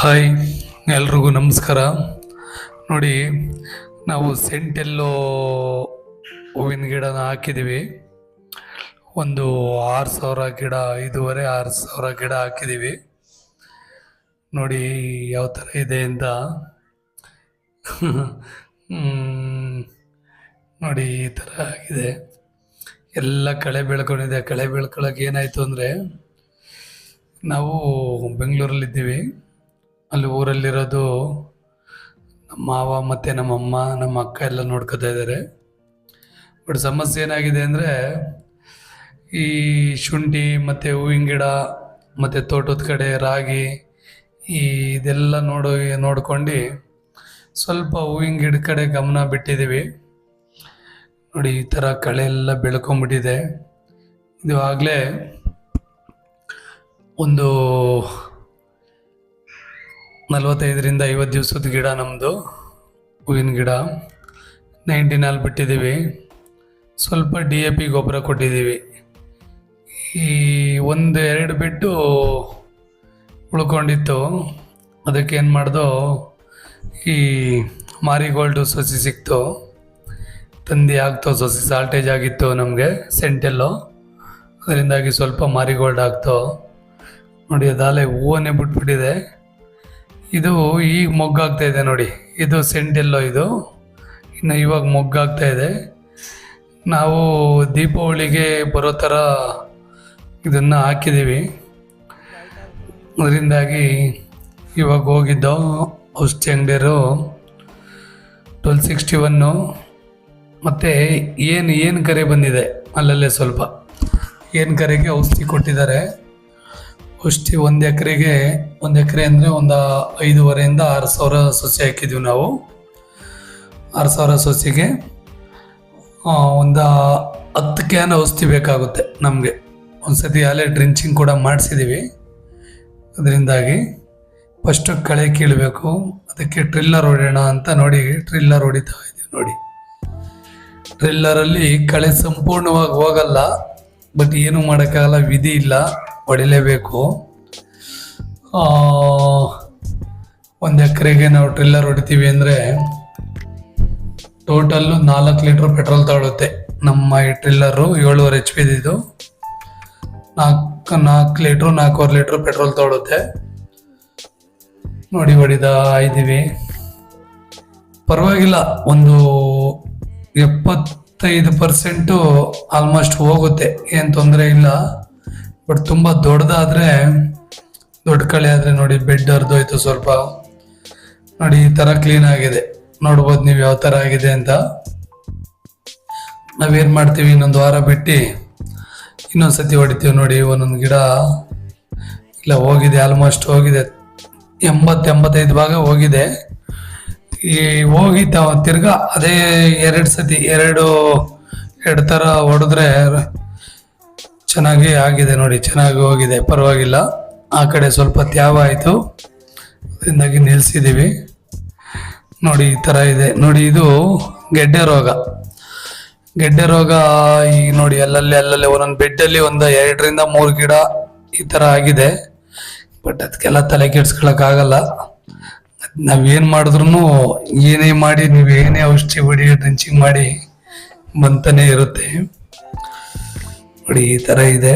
Hi, ಎಲ್ರಿಗೂ ನಮಸ್ಕಾರ. ನೋಡಿ, ನಾವು ಸೆಂಟೆಲ್ಲೋ ಹೂವಿನ ಗಿಡನ ಹಾಕಿದ್ದೀವಿ. ಒಂದು ಆರು ಸಾವಿರ ಗಿಡ, ಐದೂವರೆ ಆರು ಸಾವಿರ ಗಿಡ ಹಾಕಿದ್ದೀವಿ. ನೋಡಿ, ಯಾವ ಥರ ಇದೆ ಅಂತ. ನೋಡಿ, ಈ ಥರ ಆಗಿದೆ. ಎಲ್ಲ ಕಳೆ ಬೆಳ್ಕೊಂಡಿದೆ. ಕಳೆ ಬೆಳ್ಕೊಳ್ಳೋಕೆ ಏನಾಯಿತು ಅಂದರೆ, ನಾವು ಬೆಂಗಳೂರಲ್ಲಿದ್ದೀವಿ. ಅಲ್ಲಿ ಊರಲ್ಲಿರೋದು ನಮ್ಮ ಮಾವ ಮತ್ತು ನಮ್ಮಮ್ಮ ನಮ್ಮ ಅಕ್ಕ ಎಲ್ಲ ನೋಡ್ಕೋತಾ ಇದ್ದಾರೆ. ಬಟ್ ಸಮಸ್ಯೆ ಏನಾಗಿದೆ ಅಂದರೆ ಈ ಶುಂಠಿ ಮತ್ತು ಹೂವಿನ ಗಿಡ ಮತ್ತು ತೋಟದ ಕಡೆ ರಾಗಿ ಈ ಇದೆಲ್ಲ ನೋಡೋ ನೋಡ್ಕೊಂಡು ಸ್ವಲ್ಪ ಹೂವಿನ ಗಿಡ ಕಡೆ ಗಮನ ಬಿಟ್ಟಿದ್ದೀವಿ. ನೋಡಿ, ಈ ಥರ ಕಳೆ ಎಲ್ಲ ಬೆಳ್ಕೊಂಬಿಟ್ಟಿದೆ. ಇದು ಆಗಲೇ ಒಂದು ನಲವತ್ತೈದರಿಂದ ಐವತ್ತು ದಿವಸದ ಗಿಡ ನಮ್ಮದು ಹೂವಿನ ಗಿಡ. ನೈಂಟಿನಲ್ಲಿ ಬಿಟ್ಟಿದ್ದೀವಿ. ಸ್ವಲ್ಪ ಡಿ ಎ ಪಿ ಗೊಬ್ಬರ ಕೊಟ್ಟಿದ್ದೀವಿ. ಈ ಒಂದು ಎರಡು ಬಿಟ್ಟು ಉಳ್ಕೊಂಡಿತ್ತು. ಅದಕ್ಕೆ ಏನು ಮಾಡ್ದು, ಈ ಮಾರಿಗೋಲ್ಡು ಸಸಿ ಸಿಕ್ತು. ತಂದು ಆಗ್ತೋ, ಸಸಿ ಸಾಲ್ಟೇಜ್ ಆಗಿತ್ತು ನಮಗೆ ಸೆಂಟೆಲ್ಲು. ಅದರಿಂದಾಗಿ ಸ್ವಲ್ಪ ಮಾರಿಗೋಲ್ಡ್ ಆಗ್ತೋ. ನೋಡಿ, ಅದಾಲೆ ಹೂವನ್ನೇ ಬಿಟ್ಬಿಟ್ಟಿದೆ. ಇದು ಈಗ ಮೊಗ್ಗಾಗ್ತಾ ಇದೆ ನೋಡಿ. ಇದು ಸೆಂಟೆಲ್ಲೋ ಇದು. ಇನ್ನು ಇವಾಗ ಮೊಗ್ಗಾಗ್ತಾ ಇದೆ. ನಾವು ದೀಪಾವಳಿಗೆ ಬರೋ ಥರ ಇದನ್ನು ಹಾಕಿದ್ದೀವಿ. ಅದರಿಂದಾಗಿ ಇವಾಗ ಹೋಗಿದ್ದೋ ಔಷಧಿ ಅಂಗಡಿಯರು ಟ್ವೆಲ್ ಸಿಕ್ಸ್ಟಿ ಒನ್ನು ಮತ್ತು ಏನು ಏನು ಕರೆ ಬಂದಿದೆ? ಅಲ್ಲಲ್ಲೇ ಸ್ವಲ್ಪ. ಏನು ಕರೆಗೆ ಔಷಧಿ ಕೊಟ್ಟಿದ್ದಾರೆ? ಔಷಧಿ ಒಂದು ಎಕರೆಗೆ, ಒಂದು ಎಕರೆ ಅಂದರೆ ಒಂದು ಐದೂವರೆಯಿಂದ ಆರು ಸಾವಿರ ಸಸಿ ಹಾಕಿದ್ವಿ ನಾವು. ಆರು ಸಾವಿರ ಸಸಿಗೆ ಒಂದು ಹತ್ತು ಕ್ಯಾನ್ ಔಷಧಿ ಬೇಕಾಗುತ್ತೆ ನಮಗೆ. ಒಂದು ಸತಿ ಡ್ರಿಂಚಿಂಗ್ ಕೂಡ ಮಾಡಿಸಿದ್ದೀವಿ ಅದರಿಂದಾಗಿ ಫಸ್ಟು ಕಳೆ ಕೀಳಬೇಕು, ಅದಕ್ಕೆ ಟ್ರಿಲ್ಲರ್ ಹೊಡೆಯೋಣ ಅಂತ ನೋಡಿ, ಟ್ರಿಲ್ಲರ್ ಹೊಡಿತಾ ಇದ್ದೀವಿ ನೋಡಿ. ಟ್ರಿಲ್ಲರಲ್ಲಿ ಕಳೆ ಸಂಪೂರ್ಣವಾಗಿ ಹೋಗಲ್ಲ, ಬಟ್ ಏನು ಮಾಡೋಕ್ಕಾಗಲ್ಲ, ವಿಧಿ ಇಲ್ಲ. ಹೊಡಿಲೇಬೇಕು ಒಂದು ಎಕರೆಗೆ ನಾವು ಟ್ರಿಲ್ಲರ್ ಹೊಡಿತೀವಿ ಅಂದರೆ ಟೋಟಲ್ಲು ನಾಲ್ಕು ಲೀಟ್ರ್ ಪೆಟ್ರೋಲ್ ತಗೊಳುತ್ತೆ. ನಮ್ಮ ಈ ಟ್ರಿಲ್ಲರು ಏಳುವರೆ ಎಚ್ ಪಿದಿದ್ದು ನಾಲ್ಕು ನಾಲ್ಕು ಲೀಟ್ರು ನಾಲ್ಕೂವರೆ ಲೀಟ್ರ್ ಪೆಟ್ರೋಲ್ ತಗೊಳುತ್ತೆ. ನೋಡಿ ಹೊಡಿದ ಇದ್ದೀವಿ. ಪರವಾಗಿಲ್ಲ, ಒಂದು ಎಪ್ಪತ್ತೈದು ಪರ್ಸೆಂಟು ಆಲ್ಮೋಸ್ಟ್ ಹೋಗುತ್ತೆ. ಏನು ತೊಂದರೆ ಇಲ್ಲ. ಬಟ್ ತುಂಬ ದೊಡ್ಡದಾದರೆ, ದೊಡ್ಡ ಕಳೆ ಆದರೆ ನೋಡಿ ಬೆಡ್ ಹರಿದೋಯ್ತು ಸ್ವಲ್ಪ. ನೋಡಿ, ಈ ಥರ ಕ್ಲೀನ್ ಆಗಿದೆ. ನೋಡ್ಬೋದು ನೀವು ಯಾವ ಥರ ಆಗಿದೆ ಅಂತ. ನಾವೇನು ಮಾಡ್ತೀವಿ, ಇನ್ನೊಂದು ವಾರ ಬಿಟ್ಟು ಇನ್ನೊಂದು ಸತಿ ಹೊಡಿತೀವಿ ನೋಡಿ, ಒಂದೊಂದು ಗಿಡ. ಇಲ್ಲ, ಹೋಗಿದೆ ಆಲ್ಮೋಸ್ಟ್ ಹೋಗಿದೆ. ಎಂಬತ್ತು ಎಂಬತ್ತೈದು ಭಾಗ ಹೋಗಿದೆ. ಈ ಹೋಗಿ ತಿರ್ಗ ಅದೇ ಎರಡು ಸತಿ, ಎರಡು ಎರಡು ಥರ ಹೊಡೆದ್ರೆ ಚೆನ್ನಾಗಿ ಆಗಿದೆ ನೋಡಿ, ಚೆನ್ನಾಗಿ ಹೋಗಿದೆ. ಪರವಾಗಿಲ್ಲ. ಆ ಕಡೆ ಸ್ವಲ್ಪ ತ್ಯಾವ ಆಯಿತು. ಅದರಿಂದಾಗಿ ನಿಲ್ಲಿಸಿದ್ದೀವಿ ನೋಡಿ, ಈ ಥರ ಇದೆ. ನೋಡಿ, ಇದು ಗೆಡ್ಡೆ ರೋಗ. ಗೆಡ್ಡೆ ರೋಗ ಈಗ ನೋಡಿ, ಅಲ್ಲಲ್ಲಿ ಅಲ್ಲಲ್ಲಿ ಒಂದೊಂದು ಬೆಡ್ಡಲ್ಲಿ ಒಂದು ಎರಡರಿಂದ ಮೂರು ಗಿಡ ಈ ಥರ ಆಗಿದೆ. ಬಟ್ ಅದಕ್ಕೆಲ್ಲ ತಲೆ ಕೆಡ್ಸ್ಕೊಳಕ್ಕಾಗಲ್ಲ ನಾವೇನು ಮಾಡಿದ್ರು ಏನೇ ಮಾಡಿ, ನೀವು ಏನೇ ಔಷಧಿ ಹೊಡಿ ಡ್ರಿಂಚಿಂಗ್ ಮಾಡಿ ಬಂತಾನೆ ಇರುತ್ತೆ. ನೋಡಿ ಈ ತರ ಇದೆ.